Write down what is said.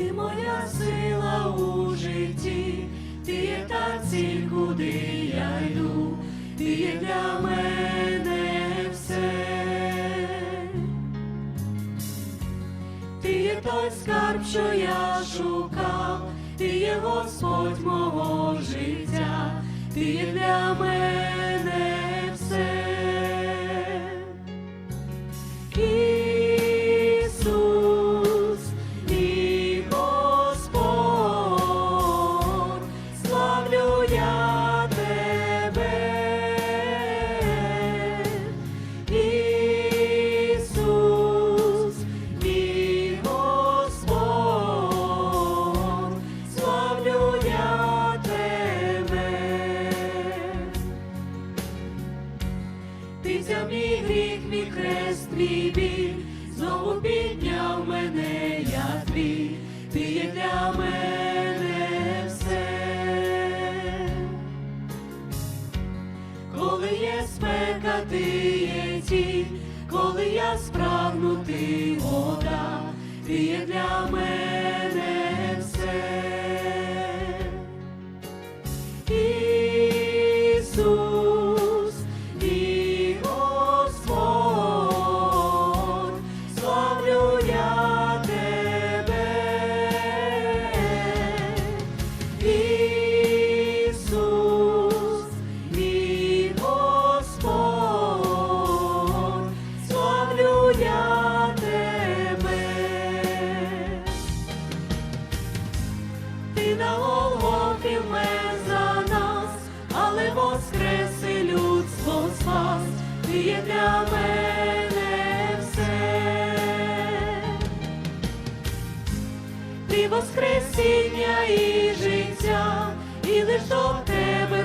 моя сила у житті, ти є та ціль, куди я йду, ти є для мене все. Ти є той скарб, що я шукав, ти є Господь мого життя, ти є для мене Ти взяв мій гріх, мій хрест, мій біль, знову підняв мене, я твій, ти є для мене все. Коли є спека, ти є тінь, коли я спрагну, ти вода, ти є для мене є для мене все. Ти воскресіння і життя, і лиш до тебе